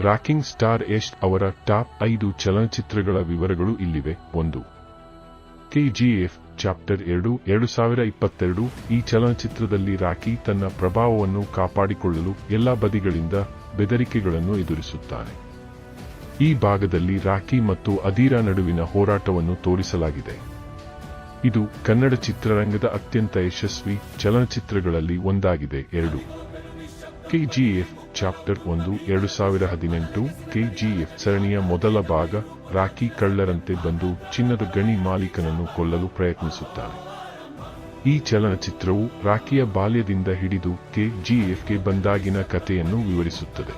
Rocking star Yash ಅವರ top ಐದು ಚಲನಚಿತ್ರಗಳ ವಿವರಗಳು ಇಲ್ಲಿವೆ. ಒಂದು. ಕೆಜಿಎಫ್ ಚಾಪ್ಟರ್ ಎರಡು ಎರಡು ಸಾವಿರ ಇಪ್ಪತ್ತೆರಡು. ಈ ಚಲನಚಿತ್ರದಲ್ಲಿ ರಾಕಿ ತನ್ನ ಪ್ರಭಾವವನ್ನು ಕಾಪಾಡಿಕೊಳ್ಳಲು ಎಲ್ಲ ಬದಿಗಳಿಂದ ಬೆದರಿಕೆಗಳನ್ನು ಎದುರಿಸುತ್ತಾನೆ. ಈ ಭಾಗದಲ್ಲಿ ರಾಕಿ ಮತ್ತು ಅಧೀರಾ ನಡುವಿನ ಹೋರಾಟವನ್ನು ತೋರಿಸಲಾಗಿದೆ. ಇದು ಕನ್ನಡ ಚಿತ್ರರಂಗದ ಅತ್ಯಂತ ಯಶಸ್ವಿ ಚಲನಚಿತ್ರಗಳಲ್ಲಿ ಒಂದಾಗಿದೆ. ಎರಡು. ಕೆಜಿಎಫ್ ಚಾಪ್ಟರ್ ಒಂದು, ಎರಡು ಸಾವಿರ ಹದಿನೆಂಟು, ಕೆಜಿಎಫ್ ಸರಣಿಯ ಮೊದಲ ಭಾಗ ರಾಕಿ ಕಳ್ಳರಂತೆ ಬಂದು ಚಿನ್ನದ ಗಣಿ ಮಾಲೀಕನನ್ನು ಕೊಲ್ಲಲು ಪ್ರಯತ್ನಿಸುತ್ತಾನೆ ಈ ಚಲನಚಿತ್ರವು ರಾಕಿಯ ಬಾಲ್ಯದಿಂದ ಹಿಡಿದು ಕೆಜಿಎಫ್ಗೆ ಬಂದಾಗಿನ ಕಥೆಯನ್ನು ವಿವರಿಸುತ್ತದೆ.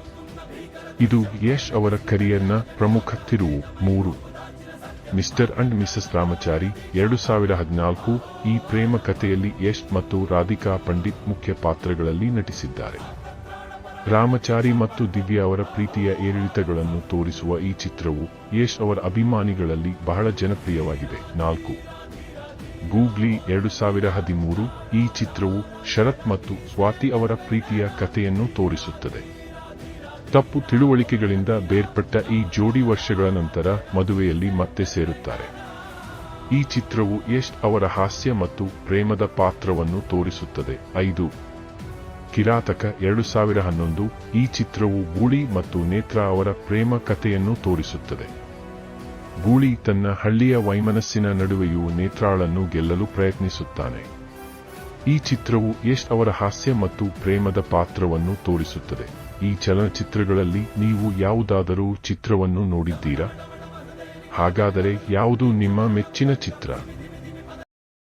ಇದು ಯಶ್ ಅವರ ಕರಿಯರ್ನ ಪ್ರಮುಖ ತಿರುವು, ಮೂರು. ಮಿಸ್ಟರ್ ಅಂಡ್ ಮಿಸಸ್ ರಾಮಚಾರಿ, ಎರಡು ಸಾವಿರ ಹದಿನಾಲ್ಕು, ಈ ಪ್ರೇಮ ಕಥೆಯಲ್ಲಿ ಯಶ್ ಮತ್ತು ರಾಧಿಕಾ ಪಂಡಿತ್ ಮುಖ್ಯ ಪಾತ್ರಗಳಲ್ಲಿ ನಟಿಸಿದ್ದಾರೆ. ರಾಮಚಾರಿ ಮತ್ತು ದಿವ್ಯಾ ಅವರ ಪ್ರೀತಿಯ ಏರಿಳಿತಗಳನ್ನು ತೋರಿಸುವ ಈ ಚಿತ್ರವು ಯಶ್ ಅವರ ಅಭಿಮಾನಿಗಳಲ್ಲಿ ಬಹಳ ಜನಪ್ರಿಯವಾಗಿದೆ. ನಾಲ್ಕು. ಗೂಗ್ಲಿ ಎರಡು ಸಾವಿರ ಹದಿಮೂರು ಈ ಚಿತ್ರವು ಶರತ್ ಮತ್ತು ಸ್ವಾತಿ ಅವರ ಪ್ರೀತಿಯ ಕಥೆಯನ್ನು ತೋರಿಸುತ್ತದೆ. ತಪ್ಪು ತಿಳುವಳಿಕೆಗಳಿಂದ ಬೇರ್ಪಟ್ಟ ಈ ಜೋಡಿ ವರ್ಷಗಳ ನಂತರ ಮದುವೆಯಲ್ಲಿ ಮತ್ತೆ ಸೇರುತ್ತಾರೆ. ಈ ಚಿತ್ರವು ಯಶ್ ಅವರ ಹಾಸ್ಯ ಮತ್ತು ಪ್ರೇಮದ ಪಾತ್ರವನ್ನು ತೋರಿಸುತ್ತದೆ. ಐದು. ಕಿರಾತಕ ಎರಡು ಸಾವಿರ ಹನ್ನೊಂದು ಈ ಚಿತ್ರವು ಗೂಳಿ ಮತ್ತು ನೇತ್ರ ಅವರ ಪ್ರೇಮ ಕಥೆಯನ್ನು ತೋರಿಸುತ್ತದೆ. ಗೂಳಿ ತನ್ನ ಹಳ್ಳಿಯ ವೈಮನಸ್ಸಿನ ನಡುವೆಯೂ ನೇತ್ರಾಳನ್ನು ಗೆಲ್ಲಲು ಪ್ರಯತ್ನಿಸುತ್ತಾನೆ. ಈ ಚಿತ್ರವು ಯಶ್ ಅವರ ಹಾಸ್ಯ ಮತ್ತು ಪ್ರೇಮದ ಪಾತ್ರವನ್ನು ತೋರಿಸುತ್ತದೆ. ಈ ಚಲನಚಿತ್ರಗಳಲ್ಲಿ ನೀವು ಯಾವುದಾದರೂ ಚಿತ್ರವನ್ನು ನೋಡಿದ್ದೀರಾ? ಹಾಗಾದರೆ ಯಾವುದು ನಿಮ್ಮ ಮೆಚ್ಚಿನ ಚಿತ್ರ?